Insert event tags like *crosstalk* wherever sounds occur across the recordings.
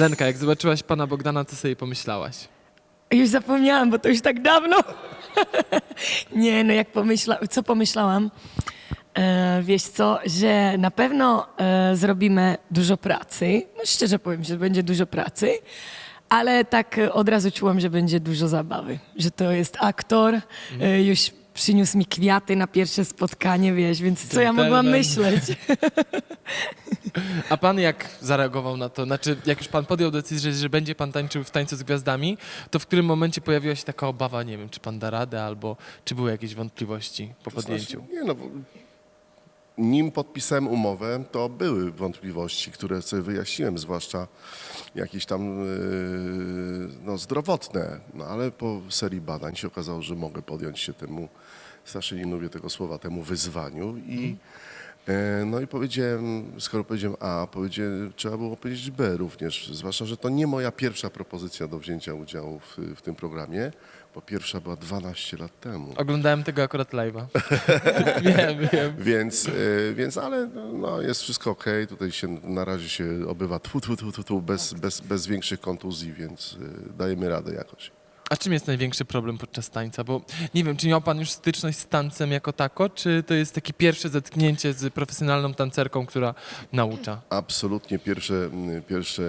Lenka, jak zobaczyłaś pana Bogdana, co sobie pomyślałaś? Już zapomniałam, bo to już tak dawno. *laughs* nie, no jak pomyśla, co pomyślałam? E, wiesz co, że na pewno e, zrobimy dużo pracy. No szczerze powiem, że będzie dużo pracy, ale tak od razu czułam, że będzie dużo zabawy. Że to jest aktor, e, już przyniósł mi kwiaty na pierwsze spotkanie, wiesz, więc co ja mogłam myśleć? *laughs* A pan jak zareagował na to? Znaczy, jak już pan podjął decyzję, że będzie pan tańczył w tańcu z gwiazdami, to w którym momencie pojawiła się taka obawa, nie wiem, czy pan da radę, albo czy były jakieś wątpliwości po podjęciu? Znaczy, nie no, bo nim podpisałem umowę, to były wątpliwości, które sobie wyjaśniłem, zwłaszcza jakieś tam yy, no, zdrowotne. No, ale po serii badań się okazało, że mogę podjąć się temu, strasznie nie lubię tego słowa, temu wyzwaniu i e, no i powiedziałem, skoro powiedziałem A, powiedziałem, trzeba było powiedzieć B również, zwłaszcza, że to nie moja pierwsza propozycja do wzięcia udziału w, w tym programie, bo pierwsza była 12 lat temu. Oglądałem tego akurat live'a. *laughs* *laughs* wiem, wiem. Więc, y, więc ale no, jest wszystko ok. Tutaj się na razie się obywa tu, tu, tu, tu, tu bez, bez, bez większych kontuzji, więc y, dajemy radę jakoś. A czym jest największy problem podczas tańca? Bo nie wiem, czy miał pan już styczność z tancem jako tako, czy to jest takie pierwsze zetknięcie z profesjonalną tancerką, która naucza? Absolutnie pierwsze, mm, pierwsze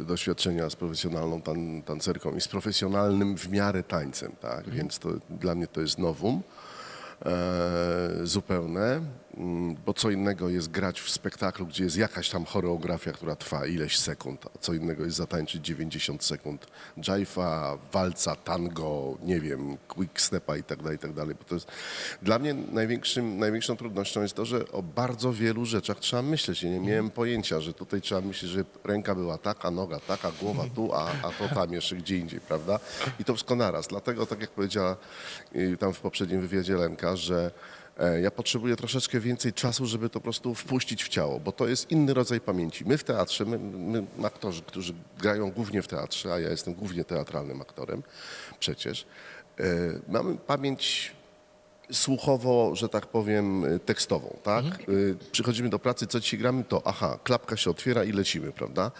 y, doświadczenia z profesjonalną tan, tancerką i z profesjonalnym w miarę tańcem, tak? Więc to dla mnie to jest nowum. E, zupełne, bo co innego jest grać w spektaklu, gdzie jest jakaś tam choreografia, która trwa ileś sekund, a co innego jest zatańczyć 90 sekund jive'a, walca, tango, nie wiem, quick stepa i tak dalej, i tak. Bo to jest, dla mnie największym, największą trudnością jest to, że o bardzo wielu rzeczach trzeba myśleć. Ja nie miałem pojęcia, że tutaj trzeba myśleć, że ręka była taka, noga taka, głowa tu, a, a to tam jeszcze gdzie indziej, prawda? I to wszystko naraz. Dlatego, tak jak powiedziała y, tam w poprzednim wywiadzie Lenka, że ja potrzebuję troszeczkę więcej czasu, żeby to po prostu wpuścić w ciało, bo to jest inny rodzaj pamięci. My w teatrze, my, my aktorzy, którzy grają głównie w teatrze, a ja jestem głównie teatralnym aktorem przecież, e, mamy pamięć słuchowo, że tak powiem, tekstową, tak? Y, Przychodzimy do pracy, co dzisiaj gramy, to aha, klapka się otwiera i lecimy, prawda?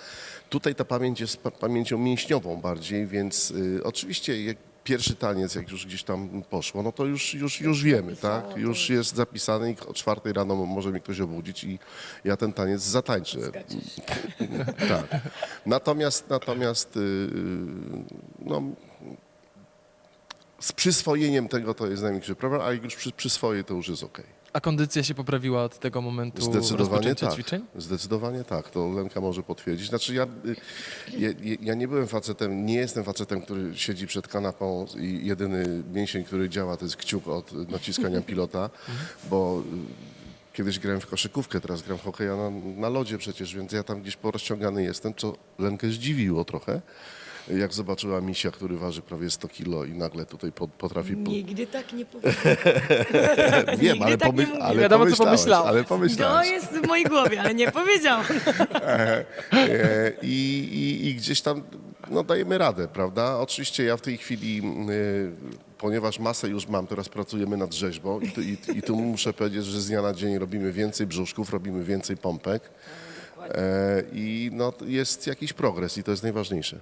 Tutaj ta pamięć jest pa- pamięcią mięśniową bardziej, więc y, oczywiście pierwszy taniec, jak już gdzieś tam poszło, no to już, już, już wiemy, tak? Już jest zapisany i o czwartej rano może mnie ktoś obudzić i ja ten taniec zatańczę. tak. Natomiast, natomiast y, no, z przyswojeniem tego to jest największy problem, a jak już przy, przyswoję, to już jest okej. A kondycja się poprawiła od tego momentu Zdecydowanie tak. ćwiczeń? Zdecydowanie tak. To Lenka może potwierdzić. Znaczy ja, ja, ja nie byłem facetem, nie jestem facetem, który siedzi przed kanapą i jedyny mięsień, który działa, to jest kciuk od naciskania *laughs* pilota, bo kiedyś grałem w koszykówkę, teraz gram w hokeja na, na lodzie przecież, więc ja tam gdzieś porozciągany jestem, co Lenkę zdziwiło trochę. Jak zobaczyła misia, który waży prawie 100 kilo i nagle tutaj po- potrafi... Po... Nigdy tak nie *laughs* powiedziałam. Wiem, nigdy ale, tak nie pomy- mówię. ale Wiadomo, co pomyślałeś, pomyślała. ale To pomyślałeś. jest w mojej głowie, ale nie powiedziałam. *laughs* E, I, i, I gdzieś tam no, dajemy radę, prawda? Oczywiście ja w tej chwili, y, ponieważ masę już mam, teraz pracujemy nad rzeźbą i tu, i, i tu muszę powiedzieć, że z dnia na dzień robimy więcej brzuszków, robimy więcej pompek e, i no, jest jakiś progres i to jest najważniejsze.